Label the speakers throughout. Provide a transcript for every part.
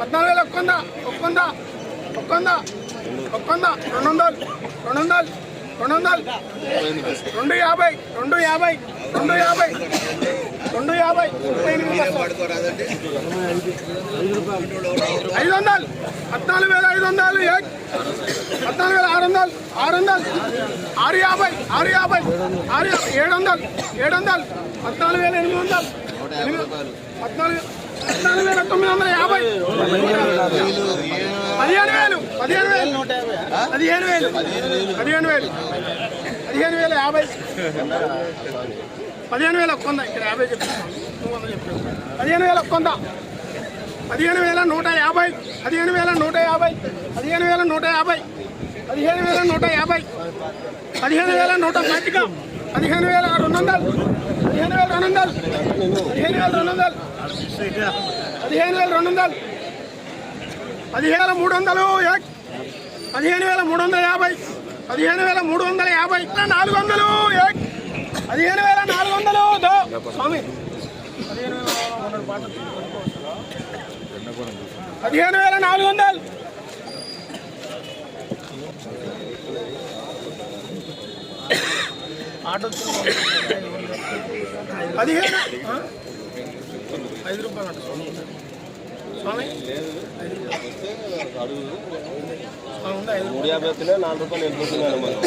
Speaker 1: పద్నాలుగు వేలు ఒక్కొంద ఒక్కొంద ఒక్కొంద ఒక్కొంద రెండు వందలు. రెండు వందలు. రెండు వందలు. రెండు యాభై. రెండు యాభై. రెండు యాభై. రెండు యాభై. ముప్పై ఐదు వందలు. పద్నాలుగు వేల ఐదు వందలు. పద్నాలుగు వేల ఆరు వందలు. ఆరు వందలు. ఆరు యాభై. ఆరు యాభై. ఆరు యాభై. ఏడు వందలు. ఏడు వందలు. పద్నాలుగు వేల ఎనిమిది వందలు. ఎనిమిది పద్నాలుగు పద్నాలుగు వేల తొమ్మిది వందల యాభై పదిహేను వేలు పదిహేను వేలు పదిహేను వేలు పదిహేను వేలు పదిహేను వేల యాభై పదిహేను వేల ఒక్కొంద ఇక్కడ యాభై చెప్పాను పదిహేను వేల ఒక్కొంద పదిహేను వేల నూట యాభై పదిహేను వేల నూట యాభై పదిహేను వేల నూట యాభై పదిహేను వేల నూట యాభై పదిహేను వేల నూట పాతిక పదిహేను వేల రెండు వందలు పదిహేను వేల రెండు వందలు పదిహేను వేల రెండు వందలు పదిహేను వేల రెండు వందలు. పదిహేను వేల మూడు వందలు పదిహేను వేల మూడు వందల యాభై. పదిహేను వేల మూడు వందల యాభై. నాలుగు వందలు పదిహేను వేల నాలుగు వందలు స్వామి. పదిహేను వేల నాలుగు వందలు. పదిహేను వేల నాలుగు వందలు ఆటో పదిహేను ఆ? ఐదు రూపాయలు అంట స్వామి. స్వామి?
Speaker 2: మూడు యాభై వస్తున్నాయి నాలుగు రూపాయలు వెళ్ళిపోతున్నాను మనం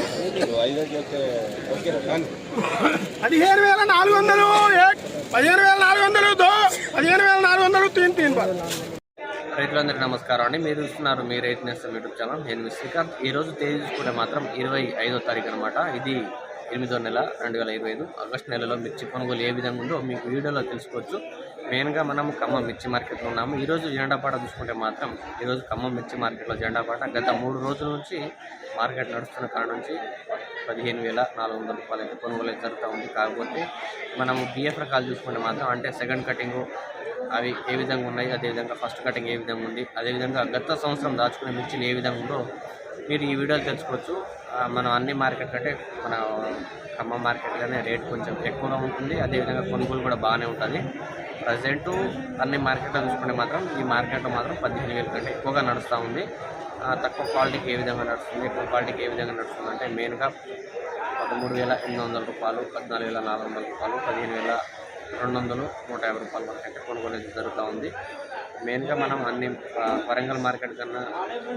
Speaker 2: ఐదు చెప్తే
Speaker 1: పదిహేను వేల నాలుగు వందలు. పదిహేను వేల నాలుగు వందలు పదిహేను వేల నాలుగు వందలు తీన్ తీన్
Speaker 3: రైతులందరికీ నమస్కారం అండి. మీరు చూస్తున్నారు మీ రైతు నేస్తం యూట్యూబ్ ఛానల్. నేను శ్రీకాంత్. ఈ రోజు తేదీ చూసుకుంటే మాత్రం ఇరవై ఐదో తారీఖు అనమాట ఇది ఎనిమిదో నెల రెండు వేల ఇరవై ఐదు ఆగస్టు నెలలో మిర్చి కొనుగోలు ఏ విధంగా ఉందో మీకు వీడియోలో తెలుసుకోవచ్చు. మెయిన్గా మనం ఖమ్మం మిర్చి మార్కెట్లో ఉన్నాము. ఈరోజు జెండాపాట చూసుకుంటే మాత్రం ఈరోజు ఖమ్మం మిర్చి మార్కెట్లో జెండాపాట గత మూడు రోజుల నుంచి మార్కెట్ నడుస్తున్న కాడ నుంచి పదిహేను వేల నాలుగు వందల రూపాయలు అయితే కొనుగోలు అయితే జరుగుతూ ఉంది. కాకపోతే మనము బిఎఫ్ రకాలు చూసుకుంటే మాత్రం అంటే సెకండ్ కటింగ్ అవి ఏ విధంగా ఉన్నాయి అదేవిధంగా ఫస్ట్ కటింగ్ ఏ విధంగా ఉంది అదేవిధంగా గత సంవత్సరం దాచుకునే మిర్చిలు ఏ విధంగా ఉందో మీరు ఈ వీడియోలు తెలుసుకోవచ్చు. మనం అన్ని మార్కెట్ కంటే మన ఖమ్మం మార్కెట్లోనే రేట్ కొంచెం ఎక్కువగా ఉంటుంది అదేవిధంగా కొనుగోలు కూడా బాగానే ఉంటుంది. ప్రజెంట్ అన్ని మార్కెట్లో చూసుకుంటే మాత్రం ఈ మార్కెట్లో మాత్రం పదిహేను వేల కంటే ఎక్కువగా నడుస్తూ ఉంది. తక్కువ క్వాలిటీకి ఏ విధంగా నడుస్తుంది ఎక్కువ క్వాలిటీకి ఏ విధంగా నడుస్తుంది అంటే మెయిన్గా పదమూడు వేల ఎనిమిది వందల రూపాయలు పద్నాలుగు వేల నాలుగు వందల రూపాయలు పదిహేను వేల రెండు వందలు నూట యాభై రూపాయలు వరకు అయితే కొనుగోలు జరుగుతూ ఉంది. మెయిన్గా మనం అన్ని వరంగల్ మార్కెట్ కన్నా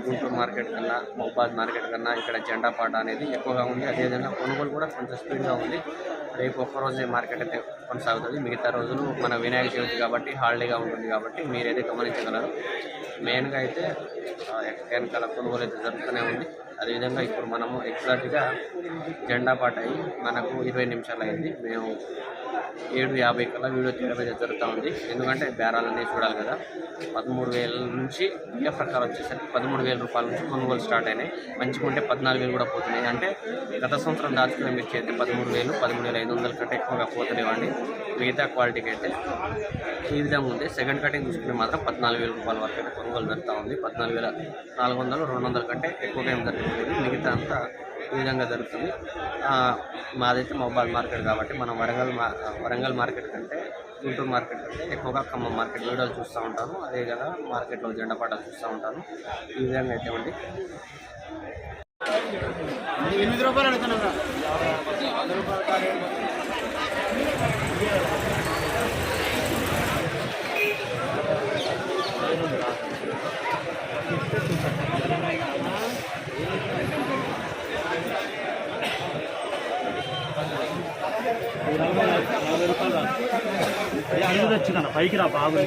Speaker 3: గుంటూరు మార్కెట్ కన్నా మహబాద్ మార్కెట్ కన్నా ఇక్కడ జెండా పాట అనేది ఎక్కువగా ఉంది. అదేవిధంగా కొనుగోలు కూడా కొంచెం స్పీడ్గా ఉంది. రేపు ఒక్కరోజే మార్కెట్ అయితే కొనసాగుతుంది. మిగతా రోజులు మన వినాయక చవితి కాబట్టి హాలిడేగా ఉంటుంది కాబట్టి మీరైతే గమనించగలరు. మెయిన్గా అయితే వెనకాల కొనుగోలు అయితే జరుగుతూనే ఉంది. అదేవిధంగా ఇప్పుడు మనము ఎగ్జాక్ట్గా జెండా పాట అయ్యి మనకు ఇరవై నిమిషాలు అయింది. మేము ఏడు యాభై కల్లా వీడియో తీయడం అయితే జరుగుతూ ఉంది. ఎందుకంటే బేరాలన్నీ చూడాలి కదా. పదమూడు వేల నుంచి ఏ ప్రకారం వచ్చేసరికి పదమూడు వేల రూపాయల నుంచి కొనుగోలు స్టార్ట్ అయినాయి. మంచిగా ఉంటే పద్నాలుగు వేలు కూడా పోతున్నాయి. అంటే గత సంవత్సరం దాచుకునే మిర్చి అయితే పదమూడు వేలు పదమూడు వేల ఐదు వందల కంటే ఎక్కువగా పోతలేవండి. మిగతా క్వాలిటీకి అయితే ఈ విధంగా ఉంది. సెకండ్ కటింగ్ చూసుకుంటే మాత్రం పద్నాలుగు వేల రూపాయల వరకు అయితే కొనుగోలు జరుగుతూ ఉంది. పద్నాలుగు వేల నాలుగు వందలు రెండు వందల కంటే ఎక్కువగా ఏం జరుగుతుంది మిగతా అంతా ఈ విధంగా జరుగుతుంది. మాదైతే మొబైల్ మార్కెట్ కాబట్టి మనం వరంగల్ మా వరంగల్ మార్కెట్ కంటే గుంటూరు మార్కెట్ కంటే ఎక్కువగా ఖమ్మం మార్కెట్ వీడియోలు చూస్తూ ఉంటాను. అదే కదా మార్కెట్లో జెండా పాటలు చూస్తూ ఉంటాను. ఈ విధంగా అయితే
Speaker 1: ఎనిమిది రూపాయలు అడుగుతున్నా
Speaker 4: అందరూ వచ్చిన పైకి రా బాగుంది